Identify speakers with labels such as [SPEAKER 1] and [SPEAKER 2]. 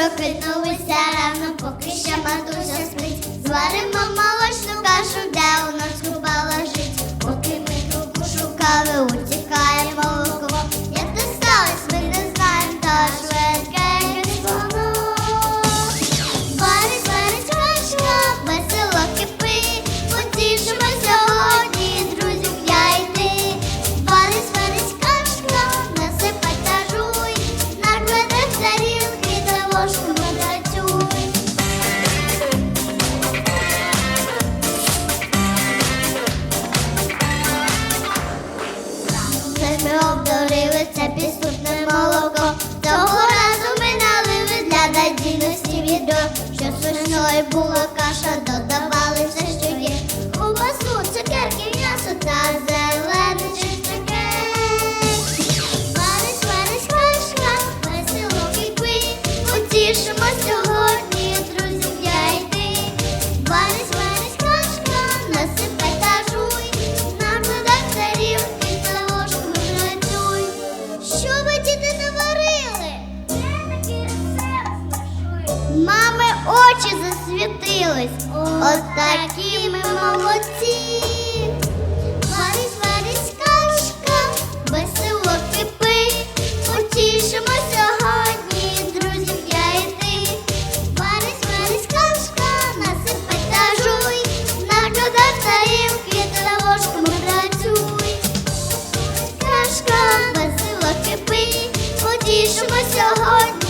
[SPEAKER 1] Brooklyn always Ой, була каша до Мами очі засвітились, от такі ми молодці. Варись, варись, кашка, весело кипи, потішимо сьогодні, друзів я і ти. Варись, варись, кашка, насипай та жуй, на додав та на ложку працюй. Кашка, весело кипи, потішимо сьогодні.